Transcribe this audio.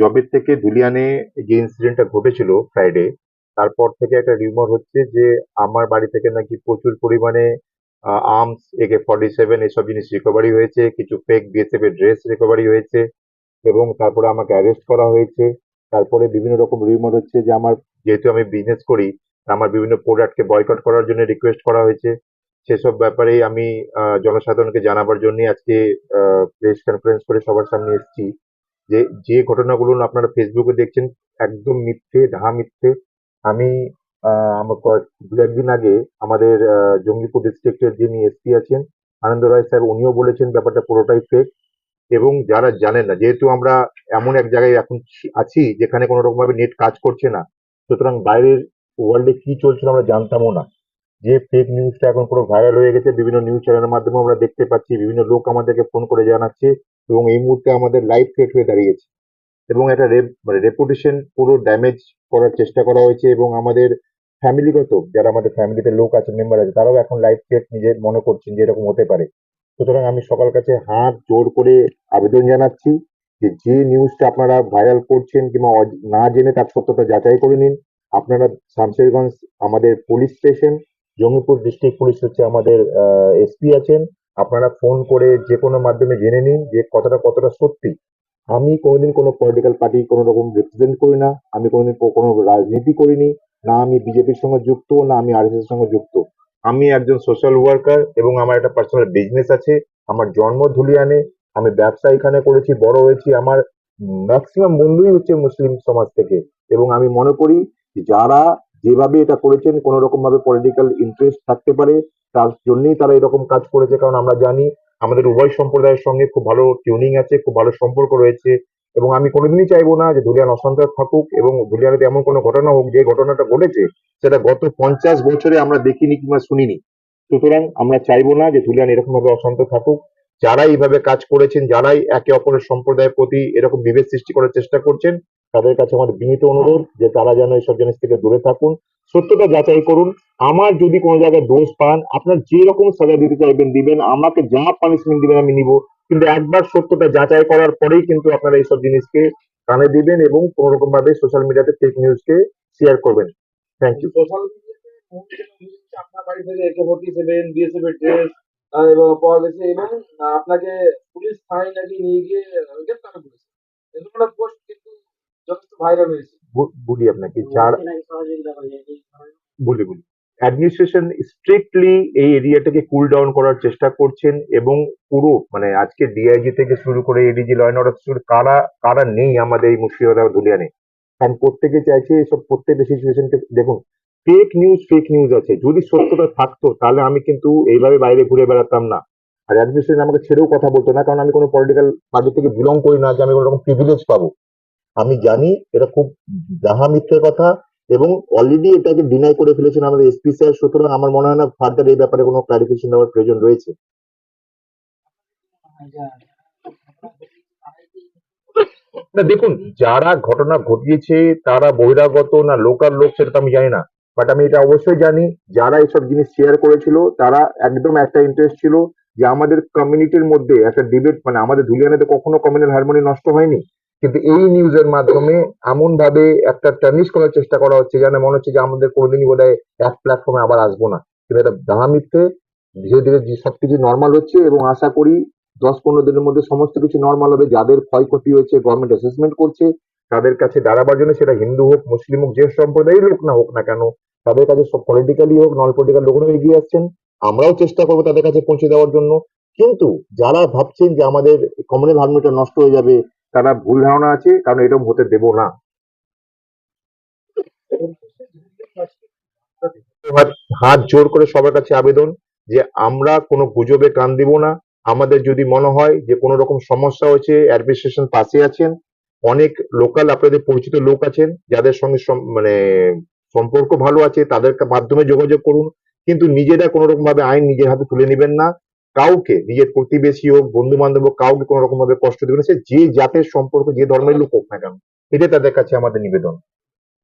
জবের থেকে দুলিয়ানে যে ইনসিডেন্টটা ঘটেছিল ফ্রাইডে তারপর থেকে একটা রিউমার হচ্ছে যে আমার বাড়ি থেকে নাকি প্রচুর পরিমাণে আর্মস একে ফর্টি সেভেন এসব জিনিস রিকভারি হয়েছে, কিছু ফেক বিএসএফ এর ড্রেস রিকভারি হয়েছে এবং তারপরে আমাকে অ্যারেস্ট করা হয়েছে। তারপরে বিভিন্ন রকম রিউমার হচ্ছে যে আমার, যেহেতু আমি বিজনেস করি, আমার বিভিন্ন প্রোডাক্টকে বয়কট করার জন্য রিকোয়েস্ট করা হয়েছে। সেসব ব্যাপারে আমি জনসাধারণকে জানাবার জন্য আজকে প্রেস কনফারেন্স করে সবার সামনে এসেছি। যে যে ঘটনাগুলো আপনারা ফেসবুকে দেখছেন, একদম মিথ্যে ঢা মিথ্যে। আমি আমার কয়েক, দু একদিন আগে আমাদের জঙ্গিপুর ডিস্ট্রিক্টের যিনি এসপি আছেন, আনন্দ রায় সাহেব উনিও বলেছেন ব্যাপারটা পুরোটাই ফেক এবং যারা জানেন না, যেহেতু আমরা এমন এক জায়গায় এখন আছি, যেখানে কোনো রকম ভাবে নেট কাজ করছে না, সুতরাং বাইরের ওয়ার্ল্ডে কি চলছিল আমরা জানতামও না। যে ফেক নিউজটা এখন পুরো ভাইরাল হয়ে গেছে, বিভিন্ন নিউজ চ্যানেলের মাধ্যমে আমরা দেখতে পাচ্ছি, বিভিন্ন লোক আমাদেরকে ফোন করে জানাচ্ছে এবং এই মুহূর্তে আমাদের লাইভ থ্রেট হয়ে দাঁড়িয়েছে। এবং একটা মানে রেপুটেশন পুরো ড্যামেজ করার চেষ্টা করা হয়েছে এবং আমাদের ফ্যামিলিগত যারা আমাদের ফ্যামিলিতে লোক আছে মেম্বার আছে, তারাও এখন লাইভ থ্রেট নিজের মনে করছেন যে এরকম হতে পারে। সুতরাং আমি সকাল কাছে হাত জোর করে আবেদন জানাচ্ছি যে যে নিউজটা আপনারা ভাইরাল করছেন কিংবা না জেনে তার সত্যতা যাচাই করে নিন। আপনারা শামশেরগঞ্জ আমাদের police station Jangipur district police হচ্ছে আমাদের এসপি আছেন। আপনারা ফোন করে যে কোনো মাধ্যমে জেনে নিন যে কথাটা কতটা সত্যি। আমি কোনোদিন কোনো পলিটিক্যাল পার্টি কোনো রকম রিপ্রেজেন্ট করি না। আমি কোনোদিন কোনো রাজনীতি করিনি। না আমি বিজেপির সঙ্গে যুক্ত, না আমি আর এর সঙ্গে যুক্ত। আমি একজন সোশ্যাল ওয়ার্কার এবং আমার একটা পার্সোনাল বিজনেস আছে। আমার জন্ম ধুলিয়ানে। আমি ব্যবসা এখানে করেছি, বড় হয়েছি। আমার ম্যাক্সিমাম বন্ধুই হচ্ছে মুসলিম সমাজ থেকে। এবং আমি মনে করি যারা যেভাবে এটা করেছেন কোনো রকম ভাবে পলিটিক্যাল ইন্টারেস্ট থাকতে পারে, তার জন্যই তারা এরকম কাজ করেছে, কারণ আমরা জানি আমাদের উভয় সম্প্রদায়ের সঙ্গে খুব ভালো টিউনিং আছে, খুব ভালো সম্পর্ক রয়েছে। এবং আমি কোনোদিনই চাইব না যে ধুলিয়ান অশান্ত থাকুক এবং ধুলিয়ানে এমন কোনো ঘটনা হোক, যে ঘটনাটা ঘটেছে, সেটা গত পঞ্চাশ বছরে আমরা দেখিনি কিংবা শুনিনি। সুতরাং আমরা চাইব না যে ধুলিয়ান এরকম ভাবে অশান্ত থাকুক। যারা এইভাবে কাজ করেছেন, যারাই একে অপরের সম্প্রদায়ের প্রতি এরকম বিভেদ সৃষ্টি করার চেষ্টা করছেন তাদের কাছে আমাদের বিনীত অনুরোধ যে তারা যেন এইসব জিনিস থেকে দূরে থাকুন, সত্যটা যাচাই করুন। আমার যদি কোনো জায়গায় দোষ পান, আপনার যে রকম সাজা দিতে চাইবেন দিবেন, আমাকে যা পানিশমেন্ট দিবেন আমি নিব। কিন্তু একবার সত্যটা যাচাই করার পরেই কিন্তু আপনারা এইসব জিনিসকে কানে দিবেন এবং কোনো রকম ভাবে সোশ্যাল মিডিয়াতে ফেক নিউজকে শেয়ার করবেন। থ্যাংক ইউ আপনার বাড়ি থেকে একে ফোর্টি সেভেন বিএসএফ এর ড্রেস এবং পাওয়া গেছে এবং আপনাকে পুলিশ থানায় নাকি নিয়ে গিয়ে গ্রেপ্তার করেছে। এরকম পোস্ট কিন্তু যথেষ্ট ভাইরাল হয়েছে বলি আপনাকে যারা বলি বলি। অ্যাডমিনিস্ট্রেশন স্ট্রিক্টলি এই এরিয়াটাকে কুল ডাউন করার চেষ্টা করছেন এবং পুরো মানে আজকে ডিআইজি থেকে শুরু করে এডিজি ল অর্ডার শুরু কারা কারা নেই আমাদের এই মুর্শিদাবাদ ধুলিয়ানে? কারণ প্রত্যেকে চাইছে এসব প্রত্যেকটা সিচুয়েশনকে দেখুন ফেক নিউজ ফেক নিউজ আছে। যদি সত্যতা থাকতো তাহলে আমি কিন্তু এইভাবে বাইরে ঘুরে বেড়াতাম না। আর অ্যাডমিনিস্ট্রেশন আমাকে ছেড়েও কথা বলতো না কারণ আমি কোনো পলিটিক্যাল পার্টি থেকে বিলং করি না যে আমি কোনো রকম প্রিভিলেজ পাবো। আমি জানি, এটা খুব দাহা মিথ্যে কথা এবং অলরেডি এটাকে ডিনাই করে ফেলেছেন আমাদের এসপি স্যার সুতরাং আমার মনে হয় না ফার্দার এই ব্যাপারে কোনো ক্লারিফিকেশন দেওয়ার প্রয়োজন রয়েছে। না, দেখুন, যারা ঘটনা ঘটিয়েছে, তারা বহিরাগত না লোকাল লোক, সেটা তো আমি জানি না। বাট আমি এটা অবশ্যই জানি, যারা এসব জিনিস শেয়ার করেছিল, তারা একদম একটা ইন্টারেস্ট ছিল যে আমাদের কমিউনিটির মধ্যে একটা ডিবেট মানে আমাদের ধুলিয়ানাতে কখনো কমিউনাল হারমোনি নষ্ট হয়নি। কিন্তু এই নিউজের মাধ্যমে এমন ভাবে একটা টার্নিশ করার চেষ্টা করা হচ্ছে যেন মনে হচ্ছে যে আমাদের কোনোদিনই বোধ হয় এক প্ল্যাটফর্মে আবার আসব না। কিন্তু এটা দাহা মিথ্যে ধীরে ধীরে যে সবকিছু নর্মাল হচ্ছে এবং আশা করি দশ পনেরো দিনের মধ্যে সমস্ত কিছু নর্মাল হবে। যাদের ক্ষয়ক্ষতি হয়েছে গভর্নমেন্ট অ্যাসেসমেন্ট করছে, তাদের কাছে দাঁড়াবার জন্য সেটা হিন্দু হোক, মুসলিম হোক, যে সম্প্রদায়ের লোক না হোক না কেন, তাদের কাছে সব পলিটিক্যালি হোক নন পলিটিক্যাল লোকরাও এগিয়ে আসছেন। আমরাও চেষ্টা করব তাদের কাছে পৌঁছে দেওয়ার জন্য। কিন্তু যারা ভাবছেন যে আমাদের কমিউনাল হারমোনিটা নষ্ট হয়ে যাবে তারা ভুল ধারণা আছে, কারণ এরকম হতে দেব না। হাত জোর করে সবার কাছে আবেদন যে আমরা কোনো গুজবে কান দিব না। আমাদের যদি মনে হয় যে কোনো রকম সমস্যা হয়েছে, অ্যাডমিনিস্ট্রেশন পাশে আছেন, অনেক লোকাল আপনাদের পরিচিত লোক আছেন, যাদের সঙ্গে মানে সম্পর্ক ভালো আছে, তাদের মাধ্যমে যোগাযোগ করুন। কিন্তু নিজেরা কোনো রকম ভাবে আইন নিজের হাতে তুলে নেবেন না। কাউকে, নিজের প্রতিবেশী হোক বন্ধু বান্ধব হোক, কাউকে কোনো রকম ভাবে কষ্ট দেবে না। সে যে জাতের সম্পর্ক, যে ধর্মের লোক হোক না কেন এটা তাদের কাছে আমাদের নিবেদন।